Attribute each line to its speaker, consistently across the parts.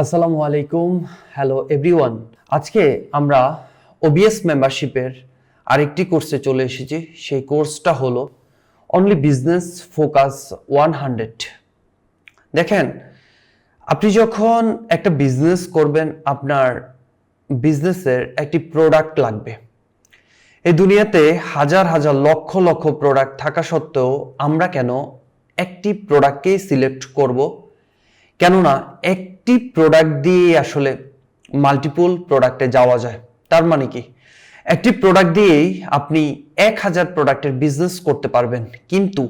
Speaker 1: আসসালামু আলাইকুম। Hello everyone আজকে আমরা ওবিএস মেম্বারশিপের আরেকটি কোর্সে চলে এসেছি। সেই কোর্সটা হলো only business focus one hundred দেখেন, আপনি যখন একটা বিজনেস করবেন, আপনার বিজনেসের একটি প্রোডাক্ট লাগবে। এই দুনিয়াতে হাজার হাজার লক্ষ লক্ষ প্রোডাক্ট থাকা সত্ত্বেও আমরা কেন একটি প্রোডাক্টকেই সিলেক্ট করব? কেননা একটি প্রোডাক্ট দিয়ে আসলে মাল্টিপল প্রোডাক্টে যাওয়া যায়। তার মানে কি? একটি প্রোডাক্ট দিয়েই আপনি এক হাজার প্রোডাক্টের বিজনেস করতে পারবেন। কিন্তু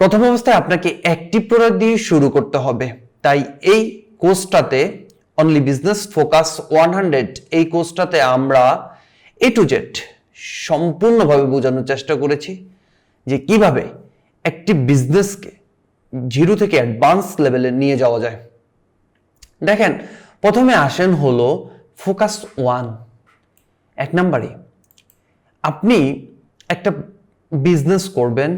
Speaker 1: প্রথম অবস্থায় আপনাকে একটি প্রোডাক্ট দিয়ে শুরু করতে হবে। তাই এই কোর্সটাতে only business focus one hundred এই কোর্সটাতে আমরা এ টু জেড সম্পূর্ণভাবে বোঝানোর চেষ্টা করেছি যে কীভাবে একটি বিজনেসকে জিরো থেকে অ্যাডভান্স লেভেলে নিয়ে যাওয়া যায়। দেখেন, প্রথমে আসেন হলো ফোকাস ওয়ান, এক নম্বরে। আপনি একটা বিজনেস করবেন,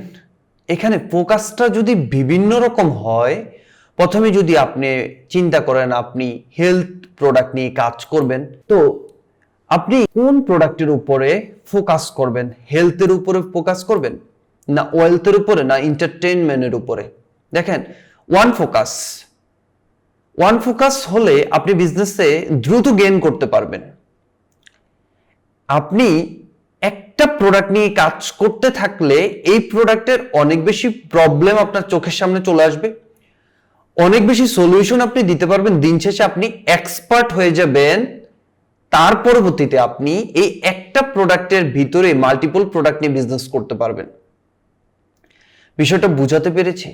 Speaker 1: এখানে ফোকাসটা যদি বিভিন্ন রকম হয়, প্রথমে যদি আপনি চিন্তা করেন আপনি হেলথ প্রোডাক্ট নিয়ে কাজ করবেন, তো আপনি কোন প্রোডাক্টের উপরে ফোকাস করবেন? হেলথের উপরে ফোকাস করবেন? না ওয়েলথের উপরে? না এন্টারটেনমেন্টের উপরে? দেখেন ওয়ান ফোকাস ওয়ান ফোকাস হলে আপনি বিজনেসে দ্রুত গেইন করতে পারবেন। আপনি একটা প্রোডাক্ট নিয়ে কাজ করতে থাকলে এই প্রোডাক্টের অনেক বেশি প্রবলেম আপনার চোখের সামনে চলে আসবে। অনেক বেশি সলিউশন আপনি দিতে পারবেন, দিন শেষে আপনি এক্সপার্ট হয়ে যাবেন। তার পরবর্তীতে আপনি এই একটা প্রোডাক্টের ভিতরে মাল্টিপল প্রোডাক্ট নিয়ে বিজনেস করতে পারবেন। বিষয়টা বুঝাতে পেরেছি?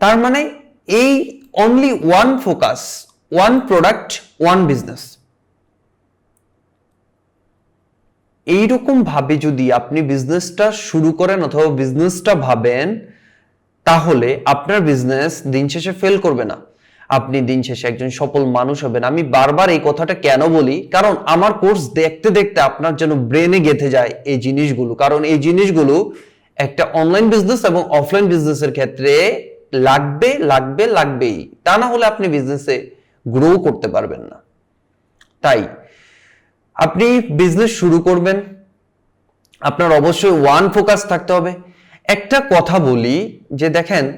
Speaker 1: তার মানে এই only one focus one product one business এইরকম ভাবে যদি আপনি বিজনেসটা শুরু করেন অথবা বিজনেসটা ভাবেন, তাহলে আপনার বিজনেস দিন শেষে ফেল করবে না। আপনি দিন শেষে একজন সফল মানুষ হবেন। আমি বারবার এই কথাটা কেন বলি? কারণ আমার কোর্স দেখতে দেখতে আপনার যেন ব্রেনে গেঁথে যায় এই জিনিসগুলো। কারণ এই জিনিসগুলো একটা অনলাইন বিজনেস এবং অফলাইন বিজনেসের ক্ষেত্রে লাগবে লাগবে, লাগবেই। তা না হলে আপনি বিজনেসে গ্রো করতে পারবেন না। তাই আপনি বিজনেস শুরু করবেন, আপনার অবশ্যই ওয়ান ফোকাস থাকতে হবে। একটা কথা বলি যে দেখেন,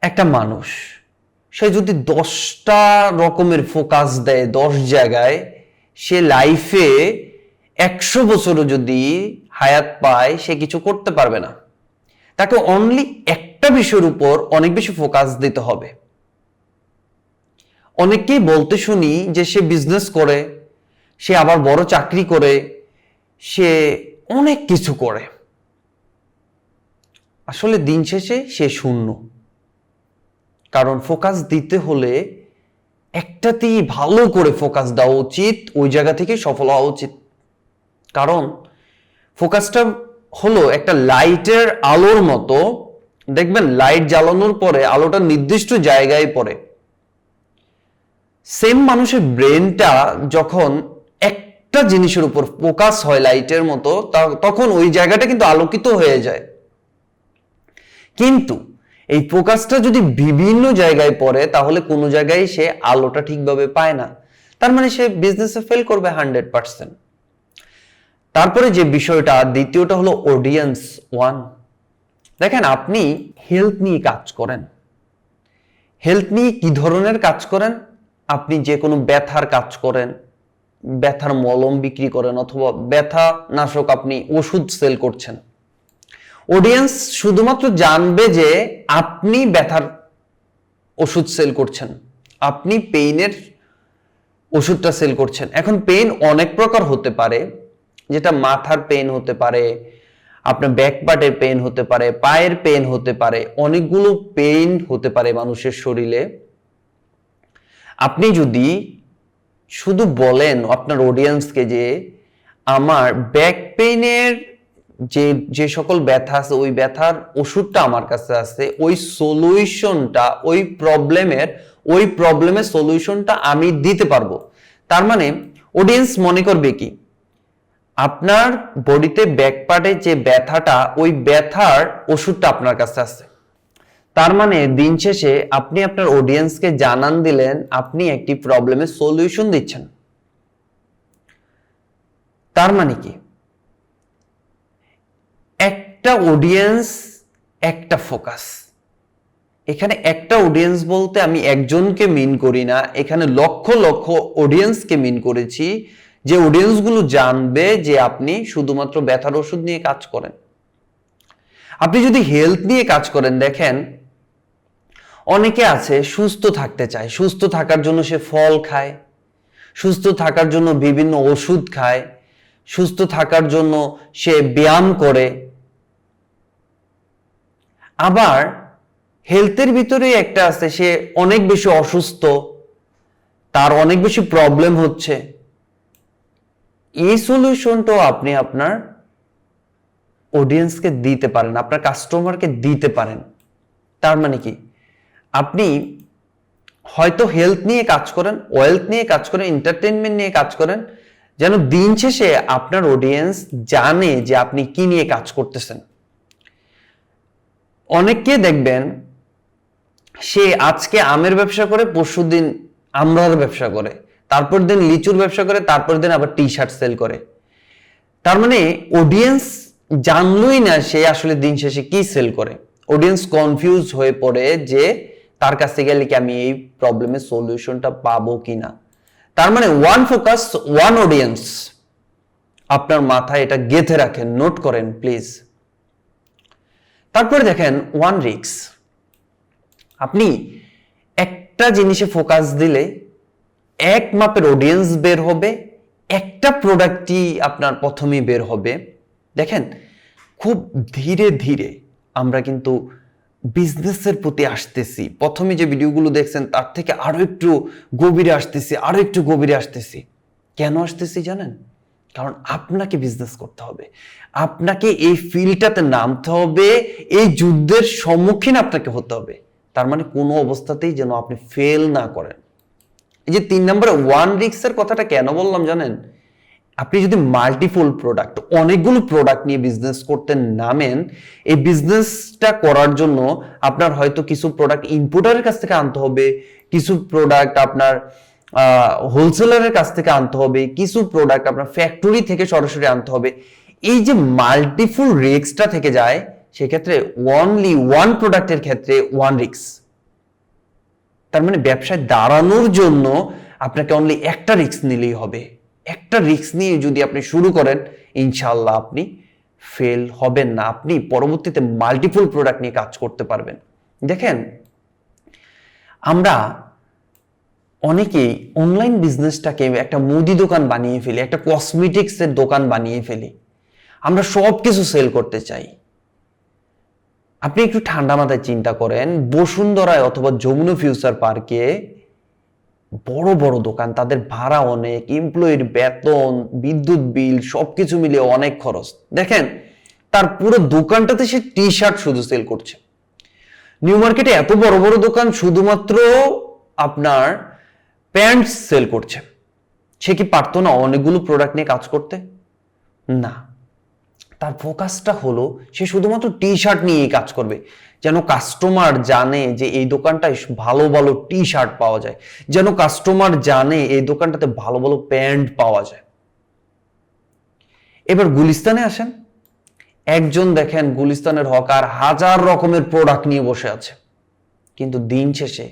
Speaker 1: একটা মানুষ, সে যদি দশটা রকমের ফোকাস দেয় দশ জায়গায়, সে লাইফে একশো বছরও যদি হায়াত পায়, সে কিছু করতে পারবে না। তাকে অনলি একটা বিষয়ের উপর অনেক বেশি ফোকাস দিতে হবে। অনেকেই বলতে শুনি যে সে বিজনেস করে, সে আবার বড় চাকরি করে, সে অনেক কিছু করে। আসলে দিন শেষে সে শূন্য। কারণ ফোকাস দিতে হলে একটাতেই ভালো করে ফোকাস দেওয়া উচিত, ওই জায়গা থেকে সফল হওয়া উচিত। কারণ ফোকাসটা হলো একটা লাইটের আলোর মতো দেখবেন লাইট জ্বালানোর পরে আলোটা নির্দিষ্ট জায়গায় পড়ে। সেম মানুষের ব্রেনটা যখন একটা জিনিসের উপর ফোকাস হয় লাইটের মতো তখন ওই জায়গাটা কিন্তু আলোকিত হয়ে যায়। কিন্তু এই ফোকাসটা যদি বিভিন্ন জায়গায় পড়ে, তাহলে কোনো জায়গায় সে আলোটা ঠিকভাবে পায় না। তার মানে সে বিজনেসে ফেল করবে হান্ড্রেড পার্সেন্ট তারপরে যে বিষয়টা, দ্বিতীয়টা হলো অডিয়েন্স ওয়ান দেখেন আপনি হেলথ নিয়ে কাজ করেন। হেলথ নিয়ে কি ধরনের কাজ করেন? আপনি যে কোনো ব্যথার কাজ করেন, ব্যথার মলম বিক্রি করেন অথবা ব্যথা নাশক আপনি ওষুধ সেল করছেন। অডিয়েন্স শুধুমাত্র জানবে যে আপনি ব্যথার ওষুধ সেল করছেন। আপনি পেইনের ওষুধটা সেল করছেন। এখন পেইন অনেক প্রকার হতে পারে, যেটা মাথার পেইন হতে পারে আপনার ব্যাক পার্টের পেইন হতে পারে, পায়ের পেইন হতে পারে, অনেকগুলো পেইন হতে পারে মানুষের শরীরে। আপনি যদি শুধু বলেন আপনার অডিয়েন্সকে যে আমার ব্যাক পেইনের যে যে সকল ব্যথা আছে, ওই ব্যথার ওষুধটা আমার কাছে আছে, ওই সলিউশনটা ওই প্রবলেমের ওই প্রবলেমের সলিউশনটা আমি দিতে পারব। তার মানে অডিয়েন্স মনে করবে কি? আপনার বডিতে ব্যাক পার্টে যে ব্যথাটা, ওই ব্যথার ওষুধটা আপনার কাছে আছে। তার মানে দিন শেষে আপনি আপনার অডিয়েন্সকে জানান দিলেন, আপনি একটি প্রবলেমের সলিউশন দিচ্ছেন। তার মানে কি? একটা অডিয়েন্স একটা ফোকাস এখানে একটা অডিয়েন্স বলতে আমি একজনকে মিন করি না, এখানে লক্ষ লক্ষ অডিয়েন্সকে মিন করেছি। যে অডিয়েন্সগুলো জানবে যে আপনি শুধুমাত্র ব্যথার ওষুধ নিয়ে কাজ করেন। আপনি যদি হেলথ নিয়ে কাজ করেন, দেখেন অনেকে আছে সুস্থ থাকতে চায়। সুস্থ থাকার জন্য সে ফল খায়, সুস্থ থাকার জন্য বিভিন্ন ওষুধ খায়, সুস্থ থাকার জন্য সে ব্যায়াম করে। আবার হেলথের ভিতরে একটা আছে, সে অনেক বেশি অসুস্থ, তার অনেক বেশি প্রবলেম হচ্ছে। এই সলিউশনটাও আপনি আপনার অডিয়েন্সকে দিতে পারেন, আপনার কাস্টমারকে দিতে পারেন। তার মানে কি? আপনি হয়তো হেলথ নিয়ে কাজ করেন ওয়েলথ নিয়ে কাজ করেন এন্টারটেনমেন্ট নিয়ে কাজ করেন, যেন দিন শেষে আপনার অডিয়েন্স জানে যে আপনি কি নিয়ে কাজ করতেছেন। অনেককে দেখবেন, সে আজকে আমের ব্যবসা করে পরশু দিন আমরার ব্যবসা করে। তারপর দিন লিচুর ব্যবসা করে, তারপর দিন আবার টি শার্ট সেল করে। তার মানে অডিয়েন্স জানলই না সে আসলে দিন শেষে কি সেল করে। অডিয়েন্স কনফিউজ হয়ে পড়ে যে তার কাছে গেলে কি আমি এই প্রবলেমের সলিউশনটা পাবো কিনা। তার মানে ওয়ান ফোকাস ওয়ান অডিয়েন্স আপনার মাথায় এটা গেঁথে রাখেন নোট করেন প্লিজ তারপরে দেখেন ওয়ান রিক্স আপনি একটা জিনিসে ফোকাস দিলে এক মাপের অডিয়েন্স বের হবে, একটা প্রোডাক্টই আপনার প্রথমেই বের হবে। দেখেন, খুব ধীরে ধীরে আমরা কিন্তু বিজনেসের প্রতি আসতেছি। প্রথমে যে ভিডিওগুলো দেখছেন, তার থেকে আরও একটু গভীরে আসতেছি আরও একটু গভীরে আসতেছি। কেন আসতেছি জানেন? কারণ আপনাকে বিজনেস করতে হবে। আপনাকে এই ফিল্ডটাতে নামতে হবে, এই যুদ্ধের সম্মুখীন আপনাকে হতে হবে। তার মানে কোনো অবস্থাতেই যেন আপনি ফেল না করেন। এই যে তিন নম্বরে ওয়ান রিক্সের কথাটা কেন বললাম জানেন? আপনি যদি মাল্টিফুল প্রোডাক্ট অনেকগুলো প্রোডাক্ট নিয়ে বিজনেস করতে নামেন, এই বিজনেসটা করার জন্য আপনার হয়তো কিছু প্রোডাক্ট ইম্পোর্টারের কাছ থেকে আনতে হবে, কিছু প্রোডাক্ট আপনার হোলসেলারের কাছ থেকে আনতে হবে, কিছু প্রোডাক্ট আপনার ফ্যাক্টরি থেকে সরাসরি আনতে হবে। এই যে মাল্টিফুল রিক্সটা থেকে যায়, সেক্ষেত্রে ওয়ানলি ওয়ান প্রোডাক্টের ক্ষেত্রে ওয়ান রিক্স তার মানে ব্যবসায় দাঁড়ানোর জন্য আপনাকে অনলি একটা রিস্ক নিলেই হবে। একটা রিস্ক নিয়ে যদি আপনি শুরু করেন ইনশাল্লাহ আপনি ফেল হবেন না। আপনি পরবর্তীতে মাল্টিপল প্রোডাক্ট নিয়ে কাজ করতে পারবেন। দেখেন, আমরা অনেকেই অনলাইন বিজনেসটাকে একটা মুদি দোকান বানিয়ে ফেলি, একটা কসমেটিক্সের দোকান বানিয়ে ফেলি। আমরা সব কিছু সেল করতে চাই। আপনি একটু ঠান্ডা মাথায় চিন্তা করেন, বসুন্ধরায় অথবা যমুনা ফিউচার পার্কে বড় বড় দোকান, তাদের ভাড়া অনেক এমপ্লয়ির বেতন, বিদ্যুৎ বিল, সবকিছু মিলিয়ে অনেক খরচ। দেখেন, তার পুরো দোকানটাতে সে টি শার্ট শুধু সেল করছে। নিউ মার্কেটে এত বড় বড় দোকান শুধুমাত্র আপনার প্যান্ট সেল করছে। সে কি পারতো না অনেকগুলো প্রোডাক্ট নিয়ে কাজ করতে? না। তার ফোকাসটা হলো সে শুধুমাত্র টি শার্ট নিয়েই কাজ করবে। যেন কাস্টমার জানে যে এই দোকানটায় ভালো ভালো টি শার্ট পাওয়া যায়। যেন কাস্টমার জানে এই দোকানটাতে ভালো ভালো প্যান্ট পাওয়া যায়। এবার গুলিস্তানে আসেন। একজন দেখেন গুলিস্তানের হকার হাজার রকমের প্রোডাক্ট নিয়ে বসে আছে। কিন্তু দিন শেষে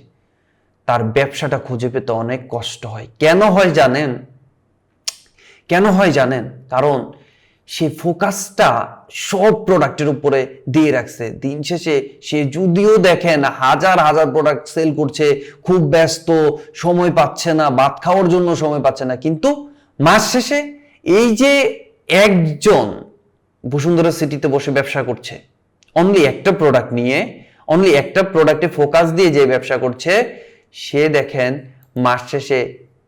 Speaker 1: তার ব্যবসাটা খুঁজে পেতে অনেক কষ্ট হয়। কেন হয় জানেন? কেন হয় জানেন? কারণ সে ফোকাসটা সব প্রোডাক্টের উপরে দিয়ে রাখছে। দিন শেষে সে যদিও দেখেন হাজার হাজার প্রোডাক্ট সেল করছে, খুব ব্যস্ত, সময় পাচ্ছে না, ভাত খাওয়ার জন্য সময় পাচ্ছে না, কিন্তু মাস শেষে এই যে একজন বসুন্ধরা সিটিতে বসে ব্যবসা করছে অনলি একটা প্রোডাক্ট নিয়ে অনলি একটা প্রোডাক্টে ফোকাস দিয়ে যে ব্যবসা করছে, সে দেখেন মাস শেষে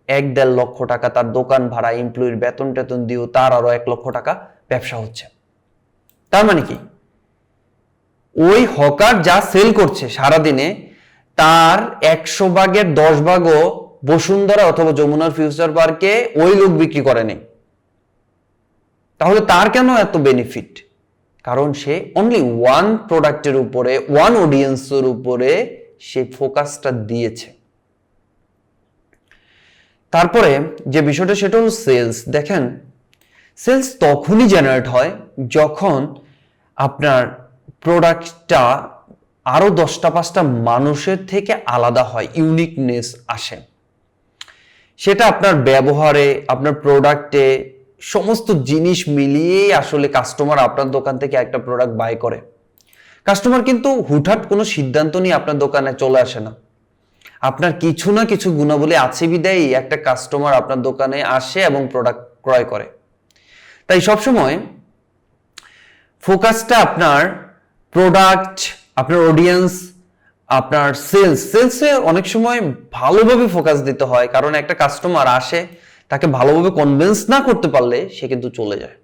Speaker 1: এক দেড় লক্ষ টাকা তার দোকান ভাড়া এমপ্লয়ির বেতন টেতন দিয়েও তার আরও এক লক্ষ টাকা ব্যবসা হচ্ছে। তার মানে কি? ওই হকার যা সেল করছে সারাদিনে, তার একশো ভাগের দশ ভাগও বসুন্ধরা অথবা যমুনার ফিউচার পার্কে ওই লোক বিক্রি করেনি। তাহলে তার কেন এত বেনিফিট কারণ সে অনলি ওয়ান প্রোডাক্টের উপরে ওয়ান অডিয়েন্সের উপরে সে ফোকাসটা দিয়েছে। তারপরে যে বিষয়টা সেটা হলো সেলস দেখেন সেলস তখনই জেনারেট হয় যখন আপনার প্রোডাক্টটা আরও দশটা পাঁচটা মানুষের থেকে আলাদা হয় ইউনিকনেস আসে। সেটা আপনার ব্যবহারে, আপনার প্রোডাক্টে সমস্ত জিনিস মিলিয়েই আসলে কাস্টমার আপনার দোকান থেকে একটা প্রোডাক্ট বাই করে। কাস্টমার কিন্তু হুটহাট কোনো সিদ্ধান্ত নিয়ে আপনার দোকানে চলে আসে না। আপনার কিছু না কিছু গুণাবলী আছে বিদায়ী, একটা কাস্টমার আপনার দোকানে আসে এবং প্রোডাক্ট ক্রয় করে। তাই সবসময় ফোকাসটা আপনার প্রোডাক্ট আপনার অডিয়েন্স আপনার সেলস সেলসে অনেক সময় ভালোভাবে ফোকাস দিতে হয়, কারণ একটা কাস্টমার আসে, তাকে ভালোভাবে কনভিন্স না করতে পারলে সে কিন্তু চলে যায়।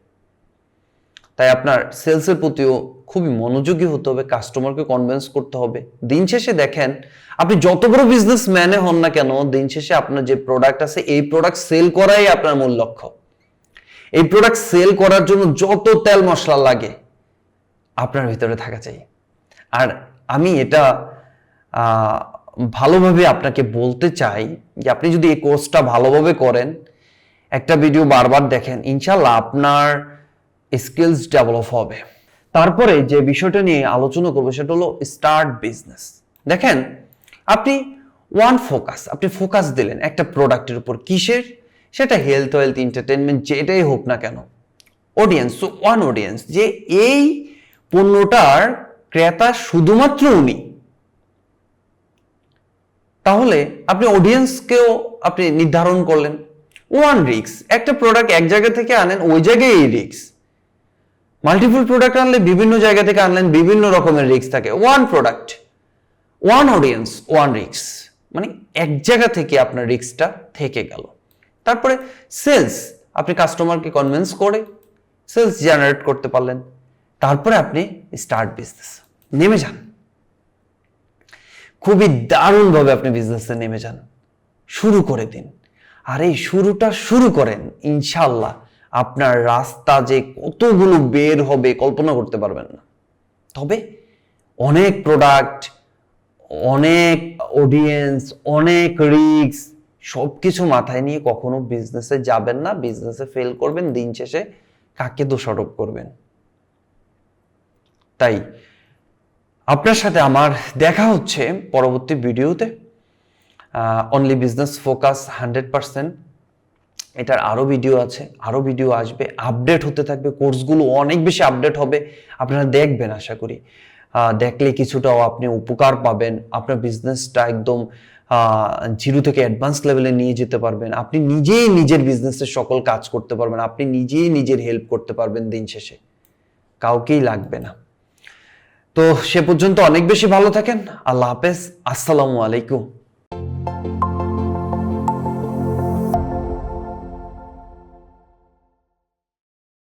Speaker 1: তাই আপনার সেলসের প্রতিও খুবই মনোযোগী হতে হবে কাস্টমারকে কনভিন্স করতে হবে। দিন শেষে দেখেন, আপনি যত বড় বিজনেস ম্যানে হন না কেন, দিন শেষে আপনার যে প্রোডাক্ট আছে, এই প্রোডাক্ট সেল করাই আপনার মূল লক্ষ্য। এই প্রোডাক্ট সেল করার জন্য যত তেল মশলা লাগে, আপনার ভিতরে থাকা চাই। আর আমি এটা ভালোভাবে আপনাকে বলতে চাই যে আপনি যদি এই কোর্সটা ভালোভাবে করেন, একটা ভিডিও বারবার দেখেন ইনশাল্লাহ আপনার স্কিলস ডেভেলপ হবে। তারপরে যে বিষয়টা নিয়ে আলোচনা করব সেটা হলো স্টার্ট বিজনেস দেখেন, আপনি ওয়ান ফোকাস আপনি ফোকাস দিলেন একটা প্রোডাক্টের উপর কিসের? সেটা হেলথ ওয়েলথ এন্টারটেনমেন্ট যেটাই হোক না কেন। অডিয়েন্স ওয়ান অডিয়েন্স যে এই পণ্যটার ক্রেতা শুধুমাত্র উনি। তাহলে আপনি অডিয়েন্সকেও আপনি নির্ধারণ করলেন। ওয়ান রিক্স একটা প্রোডাক্ট এক জায়গা থেকে আনেন, ওই জায়গায় এই রিক্স মাল্টিপল প্রোডাক্ট আনলে বিভিন্ন জায়গা থেকে আনলেন বিভিন্ন রকমের রিক্স থাকে। One product one audience one রিক্স মানে এক জায়গা থেকে আপনার রিক্সটা থেকে গেল। তারপরে সেলস আপনি কাস্টমারকে কনভিন্স করে সেলস জেনারেট করতে পারলেন। তারপরে আপনি স্টার্ট বিজনেস নেমে যান। খুবই দারুণভাবে আপনি বিজনেসে নেমে যান। শুরু করে দিন। আর এই শুরুটা শুরু করেন ইনশাল্লাহ আপনার রাস্তা যে কতগুলো বের হবে কল্পনা করতে পারবেন না। তবে অনেক প্রোডাক্ট অনেক অডিয়েন্স অনেক রিস্ক সব কিছু মাথায় নিয়ে কখনো বিজনেসে যাবেন না বিজনেসে ফেল করবেন, দিন শেষে কাকে দোষারোপ করবেন। তাই আপনার সাথে আমার দেখা হচ্ছে পরবর্তী ভিডিওতে only business focus hundred percent এটার আরও ভিডিও আছে আরও ভিডিও আসবে আপডেট হতে থাকবে কোর্সগুলো অনেক বেশি আপডেট হবে, আপনারা দেখবেন আশা করি। দেখলে কিছুটাও আপনি উপকার পাবেন, আপনার বিজনেসটা একদম জিরো থেকে অ্যাডভান্স লেভেলে নিয়ে যেতে পারবেন। আপনি নিজেই নিজের বিজনেসের সকল কাজ করতে পারবেন, আপনি নিজেই নিজের হেল্প করতে পারবেন দিন শেষে। কাউকেই লাগবে না। তো সে পর্যন্ত অনেক বেশি ভালো থাকেন, আল্লাহ হাফেজ, আসসালামু আলাইকুম।